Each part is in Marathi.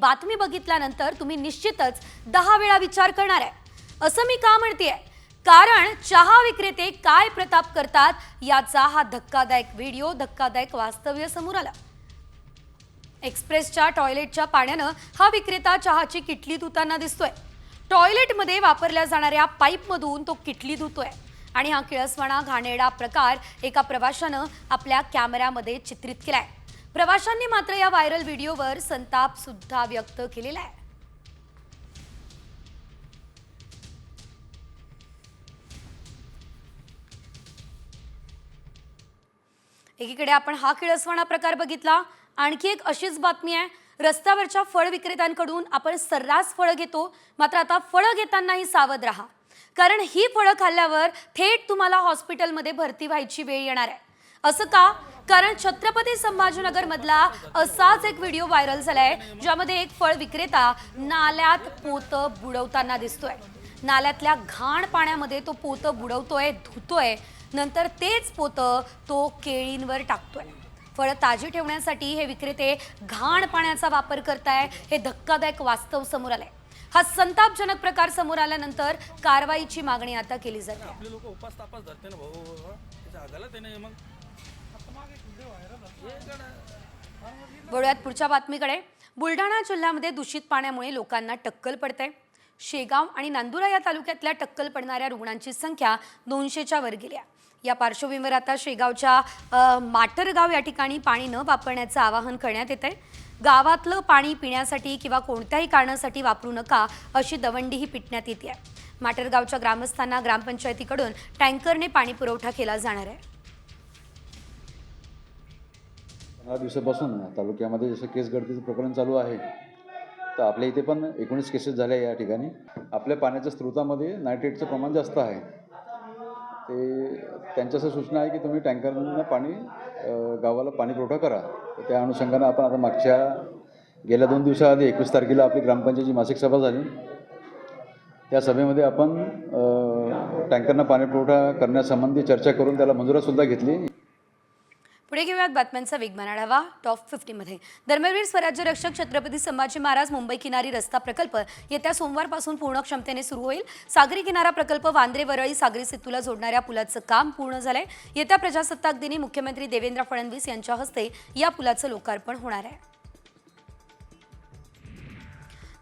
बातमी बघितल्यानंतर तुम्ही निश्चितच दहा वेळा विचार करणार आहे. असं मी का म्हणतेय? कारण चहा विक्रेते काय प्रताप करतात याचा हा धक्कादायक व्हिडिओ धक्कादायक वास्तव्य समोर आला. एक्सप्रेसच्या टॉयलेटच्या पाण्यानं हा विक्रेता चहाची किटली धुताना दिसतोय. टॉयलेटमध्ये वापरल्या जाणाऱ्या पाईपमधून तो किटली धुतोय. आणि हा किळसवाणा घाणेरडा प्रकार एका प्रवाशानं आपल्या कॅमेऱ्यामध्ये चित्रित केलाय. प्रवाशांनी मात्र या व्हायरल व्हिडिओवर संताप सुद्धा व्यक्त केलेला आहे. एकीकडे आपण हा किळसवाणा प्रकार बघितला. आणखी एक अशीच बातमी आहे. रस्त्यावरच्या फळ विक्रेत्यांकडून आपण सर्रास फळं घेतो. मात्र आता फळं घेतानाही सावध राहा. कारण ही फळं खाल्ल्यावर थेट तुम्हाला हॉस्पिटलमध्ये भरती व्हायची वेळ येणार आहे. असं का? कारण छत्रपती संभाजीनगर मधला असाच एक व्हिडिओ व्हायरल झालाय ज्यामध्ये एक फळ विक्रेता नाल्यात पोतं बुडवताना दिसतोय. नाल्यातल्या घाण पाण्यामध्ये तो पोतं बुडवतोय धुतोय नंतर तेच पोतं तो केळींवर टाकतोय. फळं ताजी ठेवण्यासाठी हे विक्रेते घाण पाण्याचा वापर करताय हे धक्कादायक वास्तव समोर आलंय. हा संतापजनक प्रकार समोर आल्यानंतर कारवाईची मागणी आता केली जाते. वळूयात पुढच्या बातमीकडे. बुलढाणा जिल्ह्यामध्ये दूषित पाण्यामुळे लोकांना टक्कल पडते शेगाव आणि नांदुरा या तालुक्यातल्या टक्कल पडणाऱ्या रुग्णांची संख्या दोनशेच्या वर गेली आहे. या पार्श्वभूमीवर आता शेगावच्या माटरगाव या ठिकाणी पाणी न वापरण्याचं आवाहन करण्यात येत आहे गावातलं पाणी पिण्यासाठी किंवा कोणत्याही कारणासाठी वापरू नका अशी दवंडीही पिटण्यात येते आहे. माटरगावच्या ग्रामस्थांना ग्रामपंचायतीकडून टँकरने पाणी पुरवठा केला जाणार आहे. दहा दिवसापासून तालुक्यामध्ये जसं केस गळतीचं प्रकरण चालू आहे तर आपल्या इथे पण एकोणीस केसेस झाल्या या ठिकाणी. आपल्या पाण्याच्या स्रोतामध्ये नायट्रेटचं प्रमाण जास्त आहे. ते त्यांच्या असं सूचना आहे की तुम्ही टँकरनं पाणी गावाला पाणी पुरवठा करा. तर त्या अनुषंगानं आपण आता मागच्या गेल्या दोन दिवसाआधी एकवीस तारखेला आपली ग्रामपंचायतची मासिक सभा झाली. त्या सभेमध्ये आपण टँकरनं पाणी पुरवठा करण्यासंबंधी चर्चा करून त्याला मंजुरासुद्धा घेतली. पुढे घेऊयात बातम्यांचा वेगवान आढावा टॉप फिफ्टीमध्ये धर्मवीर स्वराज्य रक्षक छत्रपती संभाजी महाराज मुंबई किनारी रस्ता प्रकल्प येत्या सोमवारपासून पूर्ण क्षमतेने सुरू होईल. सागरी किनारा प्रकल्प वांद्रे वरळी सागरी सेतूला जोडणाऱ्या पुलाचं काम पूर्ण झालंय. येत्या प्रजासत्ताक दिनी मुख्यमंत्री देवेंद्र फडणवीस यांच्या हस्ते या पुलाचं लोकार्पण होणार आहे.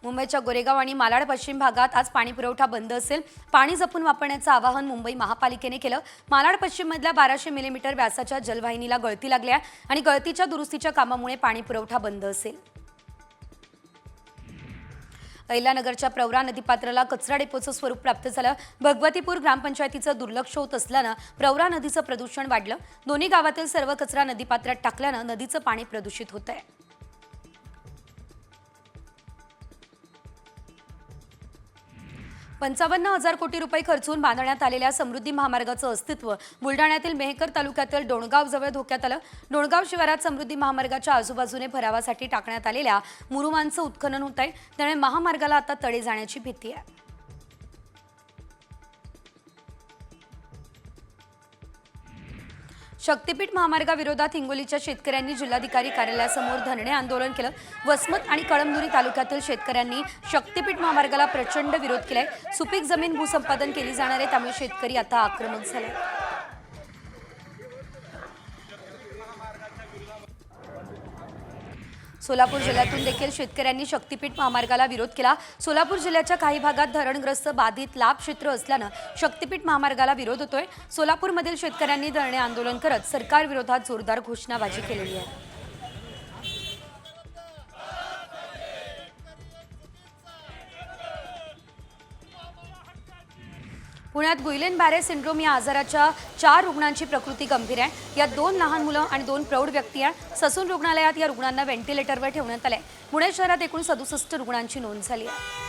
मुंबईच्या गोरेगाव आणि मालाड पश्चिम भागात आज पाणी पुरवठा बंद असेल. पाणी जपून वापरण्याचं आवाहन मुंबई महापालिकेने केलं. मालाड पश्चिममधल्या बाराशे मिलीमीटर व्यासाच्या जलवाहिनीला गळती लागल्या आणि गळतीच्या दुरुस्तीच्या कामामुळे पाणी पुरवठा बंद असेल. अहिल्यानगरच्या प्रवरा नदीपात्राला कचरा डेपोचं स्वरूप प्राप्त झालं. भगवतीपूर ग्रामपंचायतीचं दुर्लक्ष होत असल्यानं प्रवरा नदीचं प्रदूषण वाढलं. दोन्ही गावातील सर्व कचरा नदीपात्रात टाकल्यानं नदीचं पाणी प्रदूषित होत आहे पंचावन्न हजार कोटी रुपये खर्चून बांधण्यात आलेल्या समृद्धी महामार्गाचं अस्तित्व बुलढाण्यातील मेहकर तालुक्यातील डोणगाव जवळ धोक्यात आलं. डोणगाव शिवारात समृद्धी महामार्गाच्या आजूबाजूने भरावासाठी टाकण्यात आलेल्या मुरुमांचं उत्खनन होत आहे त्यामुळे महामार्गाला आता तडे जाण्याची भीती आहे. शक्तीपीठ महामार्गाविरोधात हिंगोलीच्या शेतकऱ्यांनी जिल्हाधिकारी कार्यालयासमोर धरणे आंदोलन केलं. वसमत आणि कळमनुरी तालुक्यातील शेतकऱ्यांनी शक्तीपीठ महामार्गाला प्रचंड विरोध केलाय. सुपीक जमीन भूसंपादन केली जाणार आहे त्यामुळे शेतकरी आता आक्रमक झाले. सोलापूर जिल्ह्यातून देखील शेतकऱ्यांनी शक्तीपीठ महामार्गाला विरोध केला. सोलापूर जिल्ह्याच्या काही भागात धरणग्रस्त बाधित लाभ क्षेत्र असल्यानं शक्तीपीठ महामार्गाला विरोध होतोय. सोलापूरमधील शेतकऱ्यांनी धरणे आंदोलन करत सरकारविरोधात जोरदार घोषणाबाजी केलेली आहे. पुण्यात गुईलेन बॅरे सिंड्रोम या आजाराच्या चार रुग्णांची प्रकृती गंभीर आहे. यात दोन लहान मुलं आणि दोन प्रौढ व्यक्ती आहे ससून रुग्णालयात या रुग्णांना व्हेंटिलेटरवर ठेवण्यात आलंय. पुणे शहरात एकूण सदुसष्ट रुग्णांची नोंद झाली आहे.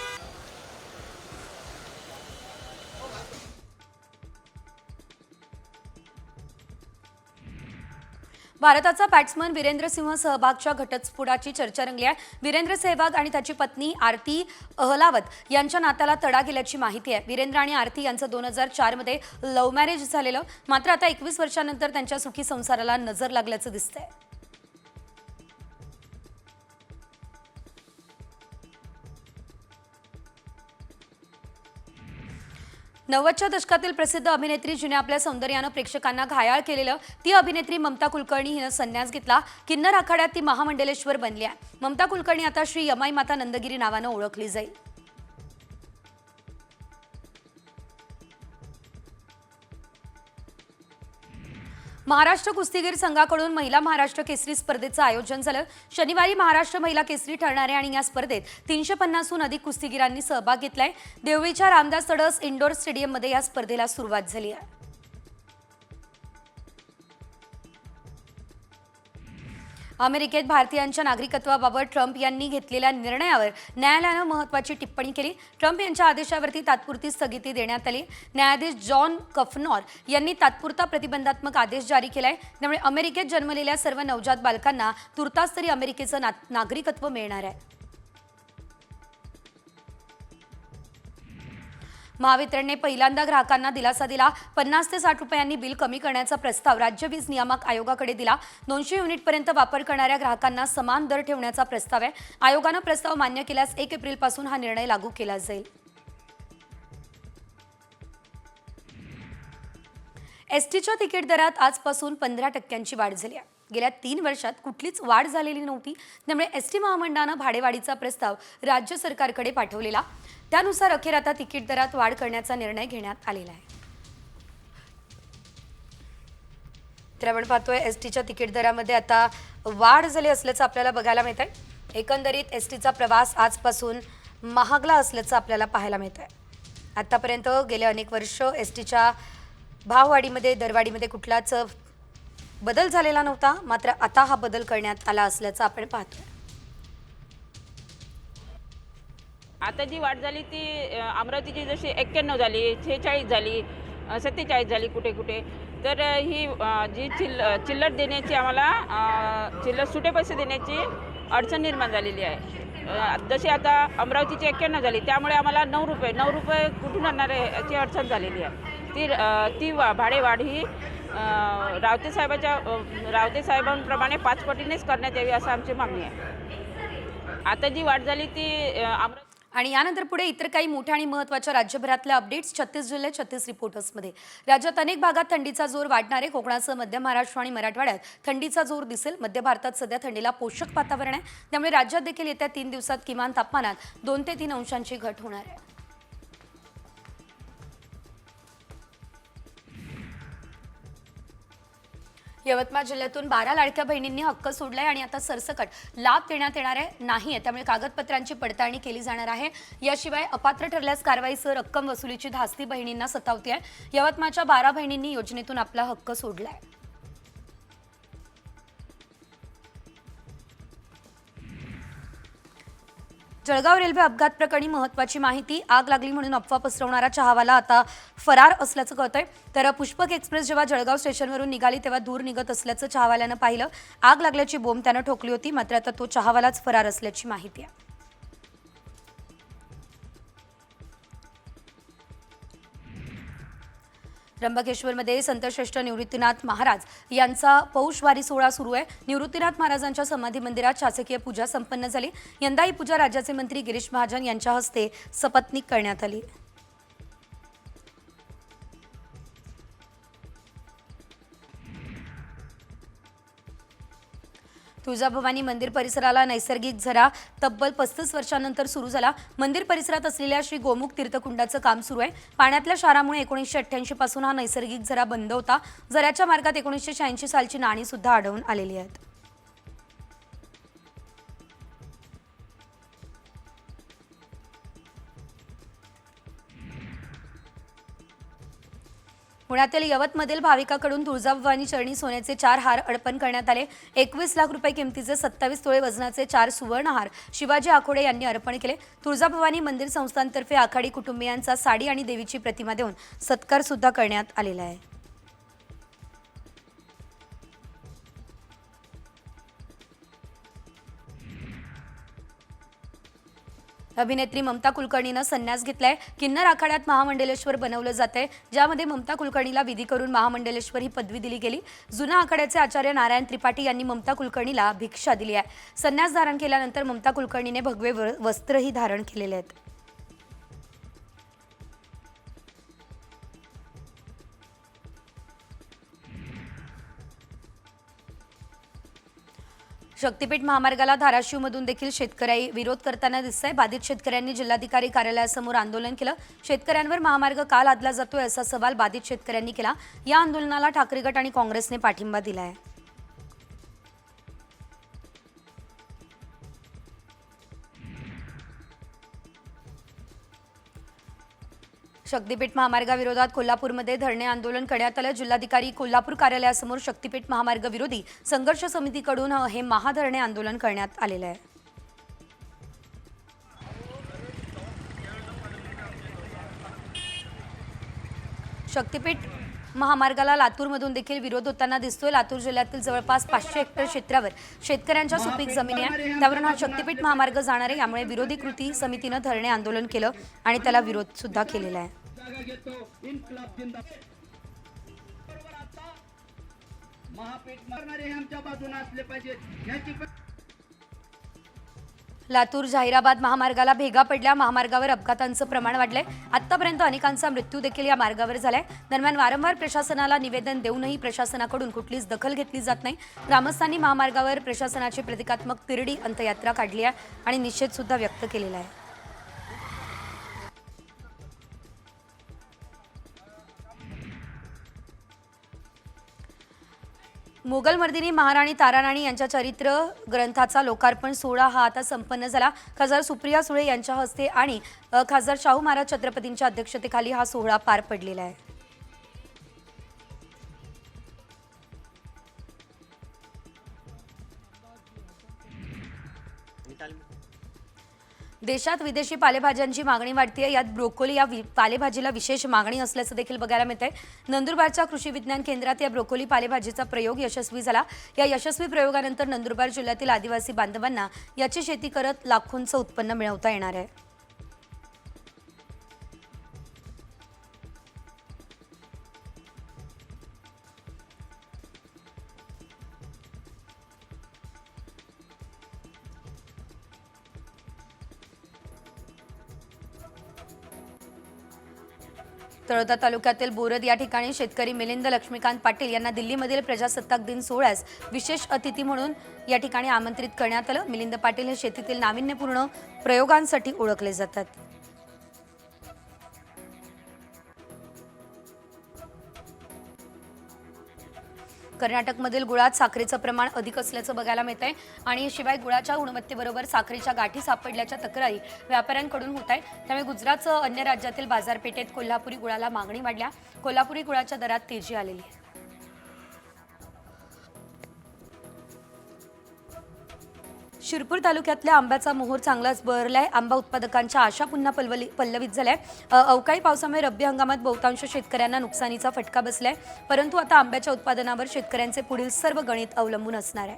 भारताचा बॅट्समन वीरेंद्र सिंह सहभागच्या घटस्फोटाची चर्चा रंगली आहे. वीरेंद्र सहवाग आणि त्याची पत्नी आरती अहलावत यांच्या नात्याला तडा गेल्याची माहिती आहे. वीरेंद्र आणि आरती यांचं दोन हजार चारमध्ये लव्ह मॅरेज झालेलं. मात्र आता एकवीस वर्षानंतर त्यांच्या सुखी संसाराला नजर लागल्याचं दिसतंय. नव्वदच्या दशकातील प्रसिद्ध अभिनेत्री जिने आपल्या सौंदर्यानं प्रेक्षकांना घायाळ केलेलं ती अभिनेत्री ममता कुलकर्णी हिनं संन्यास घेतला. किन्नर आखाड्यात ती महामंडलेश्वर बनली आहे. ममता कुलकर्णी आता श्री यमाई माता नंदगिरी नावानं ओळखली जाईल. महाराष्ट्र कुस्तीगीर संघाकडून महिला महाराष्ट्र केसरी स्पर्धेचं आयोजन झालं. शनिवारी महाराष्ट्र महिला केसरी ठरणारे आणि या स्पर्धेत तीनशे पन्नासहून अधिक कुस्तीगीरांनी सहभाग घेतलाय. देवळीच्या रामदास तडस इंडोर स्टेडियममध्ये या स्पर्धेला सुरुवात झाली आहे. अमेरिकेत भारतीयांच्या नागरिकत्वाबाबत ट्रम्प यांनी घेतलेल्या निर्णयावर न्यायालयानं महत्त्वाची टिप्पणी केली. ट्रम्प यांच्या आदेशावरती तात्पुरती स्थगिती देण्यात आली. न्यायाधीश जॉन कफनॉर यांनी तात्पुरता प्रतिबंधात्मक आदेश जारी केलाय. त्यामुळे अमेरिकेत जन्मलेल्या सर्व नवजात बालकांना तुर्तास तरी अमेरिकेचं ना नागरिकत्व मिळणार आहे. महावितरणने पहिल्यांदा ग्राहकांना दिलासा दिला. पन्नास ते साठ रुपयांनी बिल कमी करण्याचा प्रस्ताव राज्य वीज नियामक आयोगाकडे दिला. दोनशे युनिटपर्यंत वापर करणाऱ्या ग्राहकांना समान दर ठेवण्याचा प्रस्ताव आहे. आयोगानं प्रस्ताव मान्य केल्यास एक एप्रिलपासून हा निर्णय लागू केला जाईल. एस टीच्या तिकीट दरात आजपासून पंधरा टक्क्यांची वाढ झाली आहे. गेल्या तीन वर्षात कुठलीच वाढ झालेली नव्हती. त्यामुळे एस टी महामंडळानं भाडेवाढीचा प्रस्ताव राज्य सरकारकडे पाठवलेला. त्यानुसार अखेर आता तिकीट दरात वाढ करण्याचा निर्णय घेण्यात आलेला आहे. तर आपण पाहतोय एस टीच्या तिकीट दरामध्ये आता वाढ झाली असल्याचं आपल्याला बघायला मिळत आहे एकंदरीत एस टीचा प्रवास आजपासून महागला असल्याचं आपल्याला पाहायला मिळत आहे आतापर्यंत गेले अनेक वर्ष एस टीच्या भाववाढीमध्ये दरवाढीमध्ये कुठलाच बदल झालेला नव्हता मात्र आता हा बदल करण्यात आला असल्याचं आपण पाहतोय. आता जी वाढ झाली ती अमरावतीची जशी एक्क्याण्णव झाली शेहेचाळीस झाली सत्तेचाळीस झाली कुठे कुठे तर ही जी चिल चिल्लर देण्याची आम्हाला चिल्लर सुटे पैसे देण्याची अडचण निर्माण झालेली आहे. जशी आता अमरावतीची एक्क्याण्णव झाली त्यामुळे आम्हाला नऊ रुपये नऊ रुपये कुठून आणणार आहे याची अडचण झालेली आहे. ती ती वा भाडेवाढ ही रावते साहेबाच्या रावते साहेबांप्रमाणे पाच पटीनेच करण्यात यावी असं आमची मागणी आहे. आता जी वाढ झाली ती अमरावती आणि यानंतर पुढे इतर काही मोठ्या आणि महत्त्वाच्या राज्यभरातल्या अपडेट्स छत्तीस जिल्हे छत्तीस रिपोर्टर्समध्ये राज्यात अनेक भागात थंडीचा जोर वाढणार आहे. कोकणासह मध्य महाराष्ट्र आणि मराठवाड्यात थंडीचा जोर दिसेल. मध्य भारतात सध्या थंडीला पोषक वातावरण आहे. त्यामुळे राज्यात देखील येत्या तीन दिवसात किमान तापमानात दोन ते तीन अंशांची घट होणार आहे. यवतमाळ जिल्ह्यातून बारा लाडक्या बहिणींनी हक्क सोडलाय आणि आता सरसकट लाभ देण्यात येणार आहे. नाही आहे. त्यामुळे कागदपत्रांची पडताळणी केली जाणार आहे. याशिवाय अपात्र ठरल्यास कारवाईसह रक्कम वसुलीची धास्ती बहिणींना सतावते आहे यवतमाळच्या बारा बहिणींनी योजनेतून आपला हक्क सोडलाय. जळगाव रेल्वे अपघात प्रकरणी महत्वाची माहिती आग लागली म्हणून अफवा पसरवणारा चहावाला आता फरार असल्याचं कळतंय. तर पुष्पक एक्सप्रेस जेव्हा जळगाव स्टेशनवरून निघाली तेव्हा दूर निघत असल्याचं चहावाल्यानं पाहिलं. आग लागल्याची बोंब त्यानं ठोकली होती मात्र आता तो चहावालाच फरार असल्याची माहिती आहे. त्र्यंबकेश्वरमध्ये संतश्रेष्ठ निवृत्तीनाथ महाराज यांचा पौषवारी सोहळा सुरू आहे. निवृत्तीनाथ महाराजांच्या समाधी मंदिरात शासकीय पूजा संपन्न झाली. यंदा ही पूजा राज्याचे मंत्री गिरीश महाजन यांच्या हस्ते सपत्नीक करण्यात आली. तुळजाभवानी मंदिर परिसराला नैसर्गिक झरा तब्बल पस्तीस वर्षांनंतर सुरू झाला. मंदिर परिसरात असलेल्या श्री गोमुख तीर्थकुंडाचं काम सुरू आहे. पाण्यातल्या क्षारामुळे एकोणीसशे अठ्ठ्याऐंशी पासून हा नैसर्गिक झरा बंद होता. झऱ्याच्या मार्गात एकोणीसशे शहाऐंशी सालची नाणी सुद्धा आढळून आलेली आहेत. पुण्यातील यवतमधील भाविकाकडून तुळजाभवानी चरणी सोन्याचे चार हार अर्पण करण्यात आले. एकवीस लाख रुपये किमतीचे सत्तावीस तोळे वजनाचे चार सुवर्णहार शिवाजी आखोडे यांनी अर्पण केले. तुळजाभवानी मंदिर संस्थांतर्फे आखाडी कुटुंबियांचा साडी आणि देवीची प्रतिमा देऊन सत्कार सुद्धा करण्यात आलेला आहे. अभिनेत्री ममता कुलकर्णीनं संन्यास घेतलाय. किन्नर आखाड्यात महामंडलेश्वर बनवलं जात आहे ज्यामध्ये ममता कुलकर्णीला विधी करून महामंडलेश्वर ही पदवी दिली गेली. जुना आखाड्याचे आचार्य नारायण त्रिपाठी यांनी ममता कुलकर्णीला भिक्षा दिली आहे. संन्यास धारण केल्यानंतर ममता कुलकर्णीने भगवे व- वस्त्रही धारण केलेले आहेत. शक्तीपीठ महामार्गाला धाराशिवमधून देखील शेतकरी विरोध करताना दिसतंय. बाधित शेतकऱ्यांनी जिल्हाधिकारी कार्यालयासमोर आंदोलन केलं. शेतकऱ्यांवर महामार्ग का लादला जातोय असा सवाल बाधित शेतकऱ्यांनी केला. या आंदोलनाला ठाकरे गट आणि काँग्रेसने पाठिंबा दिला आहे शक्तीपीठ महामार्गाविरोधात कोल्हापूरमध्ये धरणे आंदोलन करण्यात आलं. जिल्हाधिकारी कोल्हापूर कार्यालयासमोर शक्तीपीठ महामार्ग विरोधी संघर्ष समितीकडून हे महाधरणे आंदोलन करण्यात आलेलं आहे. शक्तीपीठ महामार्गाला लातूरमधून देखील विरोध होताना दिसतोय. लातूर जिल्ह्यातील जवळपास पाचशे हेक्टर क्षेत्रावर शेतकऱ्यांच्या सुपीक जमिनी आहे. त्यावरून हा शक्तीपीठ महामार्ग जाणार आहे. यामुळे विरोधी कृती समितीनं धरणे आंदोलन केलं आणि त्याला विरोध सुद्धा केलेला आहे. महापीठ मारणारे आमच्या बाजूने असले पाहिजेत. याची लातूर जाहिराबाद महामार्गाला भेगा पडल्या. महामार्गावर अपघातांचं प्रमाण वाढलंय. आतापर्यंत अनेकांचा मृत्यू देखील या मार्गावर झालाय. दरम्यान वारंवार प्रशासनाला निवेदन देऊनही प्रशासनाकडून कुठलीच दखल घेतली जात नाही. ग्रामस्थांनी महामार्गावर प्रशासनाची प्रतिकात्मक तिरडी अंतयात्रा काढली आहे आणि निषेध सुद्धा व्यक्त केलेला आहे. मोगलमर्दिनी महाराणी ताराराणी यांच्या चरित्र ग्रंथाचा लोकार्पण सोहळा हा आता संपन्न झाला. खासदार सुप्रिया सुळे यांच्या हस्ते आणि खासदार शाहू महाराज छत्रपतींच्या अध्यक्षतेखाली हा सोहळा पार पडलेला आहे. देशात विदेशी पालेभाज्यांची मागणी वाढतीये. यात ब्रोकोली या वि- पालेभाजीला विशेष मागणी असल्याचं देखील बघायला मिळतंय. नंदुरबारच्या कृषी विज्ञान केंद्रात या ब्रोकोली पालेभाजीचा प्रयोग यशस्वी झाला. या यशस्वी प्रयोगानंतर नंदुरबार जिल्ह्यातील आदिवासी बांधवांना याची शेती करत लाखोंचं उत्पन्न मिळवता येणार आहे. तळोदा तालुक्यातील बोरद या ठिकाणी शेतकरी मिलिंद लक्ष्मीकांत पाटील यांना दिल्लीमधील प्रजासत्ताक दिन सोहळ्यास विशेष अतिथी म्हणून या ठिकाणी आमंत्रित करण्यात आलं. मिलिंद पाटील हे शेतीतील नाविन्यपूर्ण प्रयोगांसाठी ओळखले जातात. कर्नाटकमधील गुळात साखरेचं प्रमाण अधिक असल्याचं बघायला मिळत आहे आणि शिवाय गुळाच्या गुणवत्तेबरोबर साखरेच्या गाठी सापडल्याच्या तक्रारी व्यापाऱ्यांकडून होत आहे त्यामुळे गुजरातसह अन्य राज्यातील बाजारपेठेत कोल्हापुरी गुळाला मागणी वाढल्या. कोल्हापुरी गुळाच्या दरात तेजी आलेली आहे. शिरपूर तालुक्यातल्या आंब्याचा मोहोर चांगलाच बहरलाय. आंबा उत्पादकांच्या आशा पुन्हा पल्वली पल्लवित झाल्या आहे अवकाळी पावसामुळे रब्बी हंगामात बहुतांश शेतकऱ्यांना नुकसानीचा फटका बसला आहे परंतु आता आंब्याच्या उत्पादनावर शेतकऱ्यांचे पुढील सर्व गणित अवलंबून असणार आहे.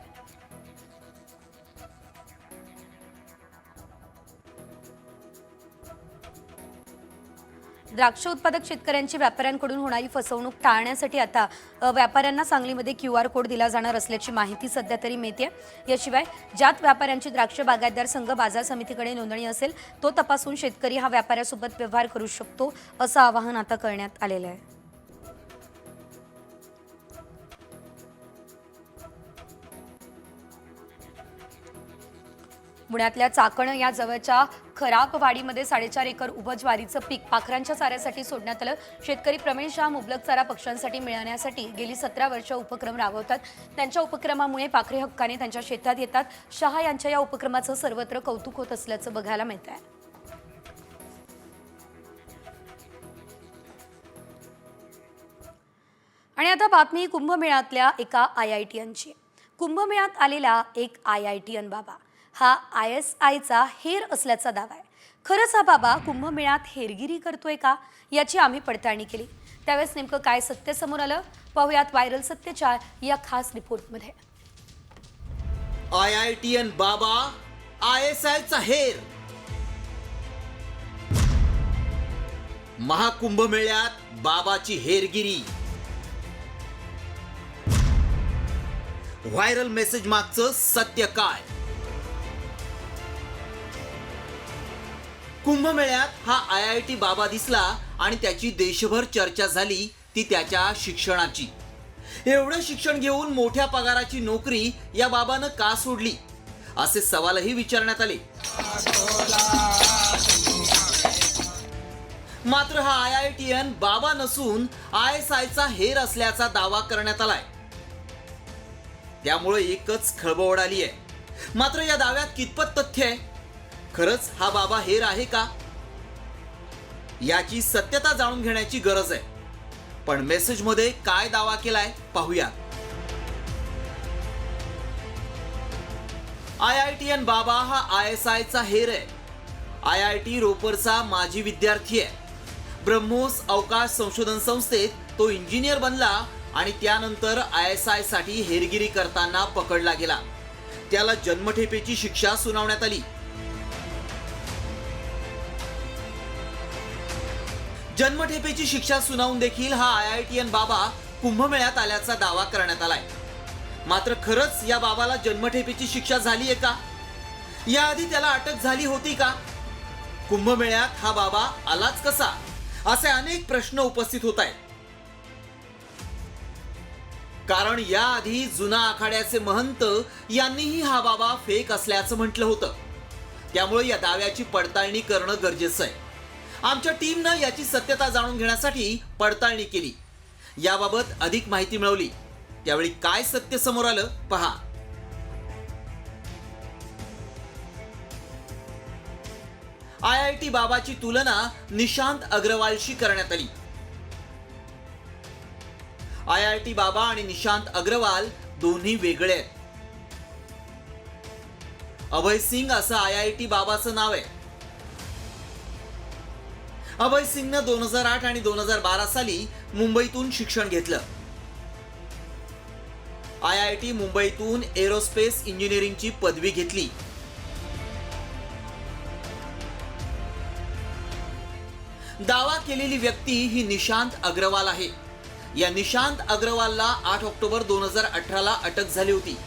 द्राक्ष उत्पादक शेतकऱ्यांची व्यापाऱ्यांकडून होणारी फसवणूक टाळण्यासाठी आता व्यापाऱ्यांना सांगलीमध्ये क्यू आर कोड दिला जाणार असल्याची माहिती सध्या तरी मिळते याशिवाय ज्यात व्यापाऱ्यांची द्राक्ष बागायतदार संघ बाजार समितीकडे नोंदणी असेल तो तपासून शेतकरी हा व्यापाऱ्यासोबत व्यवहार करू शकतो असं आवाहन आता करण्यात आलेलं आहे. पुण्यातल्या चाकण या जवळच्या खराकवाडीमध्ये साडेचार एकर उभं ज्वारीचं पीक पाखरांच्या चाऱ्यासाठी सोडण्यात आलं. शेतकरी प्रवीण शहा मुबलक चारा पक्ष्यांसाठी मिळवण्यासाठी गेली सतरा वर्ष उपक्रम राबवतात. त्यांच्या उपक्रमामुळे पाखरे हक्काने त्यांच्या शेतात येतात. शहा यांच्या या उपक्रमाचं सर्वत्र कौतुक होत असल्याचं बघायला मिळत आहे आणि आता बातमी कुंभमेळ्यातल्या एका आय आय टी एनची. कुंभमेळ्यात आलेला एक आय आय टी एन बाबा. हा आय एस आयचा हेर असल्याचा दावा आहे. खरंच हा बाबा कुंभमेळ्यात हेरगिरी करतोय का? याची आम्ही पडताळणी केली. त्यावेळेस नेमकं काय सत्य समोर आलं? पाहुयात व्हायरल सत्यच्या या खास रिपोर्टमध्ये. I I T N Baba I S आयचा हेर. महाकुंभमेळ्यात बाबाची हेरगिरी. व्हायरल मेसेज मागचं सत्य काय? कुंभमेळ्यात हा आय आय टी बाबा दिसला आणि त्याची देशभर चर्चा झाली ती त्याच्या शिक्षणाची. एवढं शिक्षण घेऊन मोठ्या पगाराची नोकरी या बाबानं का सोडली? असे सवालही विचारण्यात आले. मात्र हा आय आय टी एन बाबा नसून आय एस आयचा हेर असल्याचा दावा करण्यात आलाय. त्यामुळे एकच खळबळ उडाली आहे. मात्र या दाव्यात कितपत तथ्य आहे? खरंच हा बाबा हेर आहे का? याची सत्यता जाणून घेण्याची गरज आहे. पण मेसेजमध्ये काय दावा केलाय पाहूया. आय आय टी एन बाबा हा आय एस आयचा हेर आहे. आय आय टी रोपरचा माजी विद्यार्थी आहे. ब्रह्मोस अवकाश संशोधन संस्थेत तो इंजिनियर बनला आणि त्यानंतर आय एस आयसाठी हेरगिरी करताना पकडला गेला. त्याला जन्मठेपेची शिक्षा सुनावण्यात आली. जन्मठेपेची शिक्षा सुनावून देखील हा आय आय टी एन बाबा कुंभमेळ्यात आल्याचा दावा करण्यात आलाय. मात्र खरंच या बाबाला जन्मठेपेची शिक्षा झाली आहे का? याआधी त्याला अटक झाली होती का? कुंभमेळ्यात हा बाबा आलाच कसा? असे अनेक प्रश्न उपस्थित होत आहेत. कारण याआधी जुना आखाड्याचे महंत यांनीही हा बाबा फेक असल्याचं म्हटलं होतं. त्यामुळे या दाव्याची पडताळणी करणं गरजेचं आहे. आमच्या टीमनं याची सत्यता जाणून घेण्यासाठी पडताळणी केली. याबाबत अधिक माहिती मिळवली. त्यावेळी काय सत्य समोर आलं पहा. आय आय टी बाबाची तुलना निशांत अग्रवालशी करण्यात आली. आय आय टी बाबा आणि निशांत अग्रवाल दोन्ही वेगळे आहेत. अभय सिंग असं आय आय टी बाबाचं नाव आहे. अभय सिंगनं दोन हजार आठ आणि दोन हजार बारा साली मुंबईतून शिक्षण घेतलं. आय आय टी मुंबईतून एरोस्पेस इंजिनिअरिंगची पदवी घेतली. दावा केलेली व्यक्ती ही निशांत अग्रवाल आहे. या निशांत अग्रवालला आठ ऑक्टोबर दोन हजार अठराला अटक झाली होती.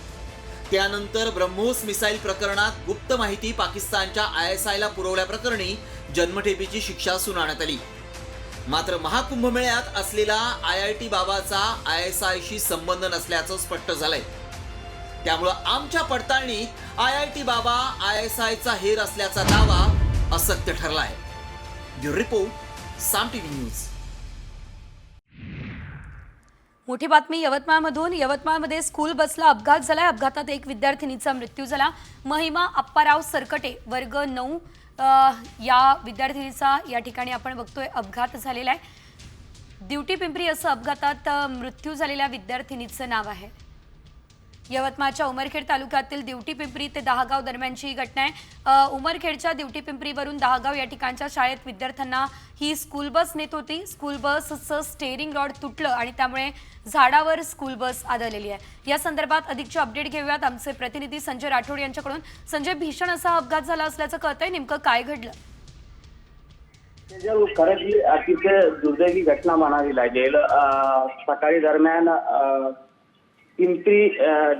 त्यानंतर ब्रह्मोस मिसाईल प्रकरणात गुप्त माहिती पाकिस्तानच्या आय एस आयला पुरवल्याप्रकरणी जन्मठेपीची शिक्षा सुनावण्यात आली. मात्र महाकुंभमेळ्यात असलेला आय आय टी बाबाचा आय एस आयशी संबंध नसल्याचं स्पष्ट झालंय. त्यामुळं आमच्या पडताळणीत आय आय टी बाबा आय एस आयचा हेर असल्याचा दावा असत्य ठरला आहे bureau report Saam TV news. मोठी बातमी यवतमाळमधून. यवतमाळमध्ये स्कूल बसला अपघात झाला अपघातात एक विद्यार्थिनीचा मृत्यू झाला. महिमा अप्पाराव सरकटे वर्ग नऊ या विद्यार्थिनीचा या ठिकाणी आपण बघतोय अपघात झालेला आहे. ड्युटी पिंपरी असं अपघातात मृत्यू झालेल्या विद्यार्थिनीचं नाव आहे. यवतमाळच्या उमरखेड तालुक्यातील दिवटी पिंपरी ते दहागाव दरम्यानची ही घटना आहे. उमरखेडच्या दिवटी पिंपरीवरून दहागाव या ठिकाणच्या शाळेत विद्यार्थ्यांना ही स्कूल बस नेत होती. स्कूल बसचं स्टेअरिंग रॉड तुटलं आणि त्यामुळे झाडावर स्कूल बस आदळलेली आहे. या संदर्भात अधिकचे अपडेट घेऊयात आमचे प्रतिनिधी संजय राठोड यांच्याकडून. संजय भीषण असा अपघात झाला असल्याचं कळतंय. नेमकं काय घडलं? म्हणजे हो, खरंच ही अतिशय दुर्दैवी घटना म्हणावी लागेल. सकाळी दरम्यान पिंपरी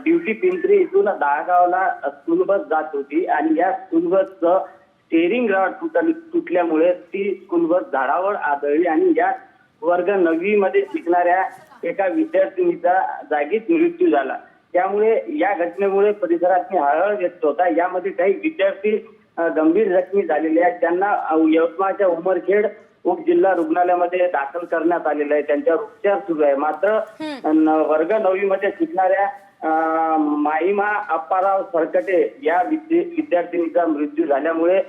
ड्युटी पिंपरी इथून दहागावला स्कूल बस जात होती आणि या स्कूल बसचं स्टेरिंग रॉड तुटल तुटल्यामुळे ती स्कूल बस झाडावर आदळली आणि या वर्ग नववी मध्ये शिकणाऱ्या एका विद्यार्थिनीचा जागीच मृत्यू झाला. त्यामुळे या घटनेमुळे परिसरात हळहळ व्यक्त होता. यामध्ये काही विद्यार्थी गंभीर जखमी झालेले आहेत. त्यांना यवतमाळच्या उमरखेड उपजिल्हा रुग्णालयामध्ये दाखल करण्यात आलेलं आहे. त्यांच्यावर उपचार सुरू आहे. मात्र वर्ग नववी मध्ये शिकणाऱ्या अ, माईमा अप्पाराव सरकटे या विद्य- विद्यार्थिनीचा मृत्यू झाल्यामुळे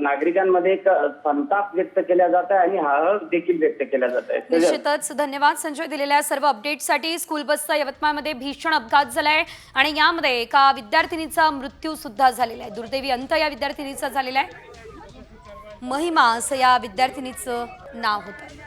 नागरिकांमध्ये एक संताप व्यक्त केला जात आहे आणि हळहळ देखील व्यक्त केला जात आहे. निश्चितच. धन्यवाद संजय दिलेल्या सर्व अपडेटसाठी स्कूल बसचा यवतमाळमध्ये भीषण अपघात झालाय आणि यामध्ये एका विद्यार्थिनीचा मृत्यू सुद्धा झालेला आहे. दुर्दैवी अंत या विद्यार्थिनीचा झालेला आहे. महिमा असं या विद्यार्थिनीचं नाव होतं.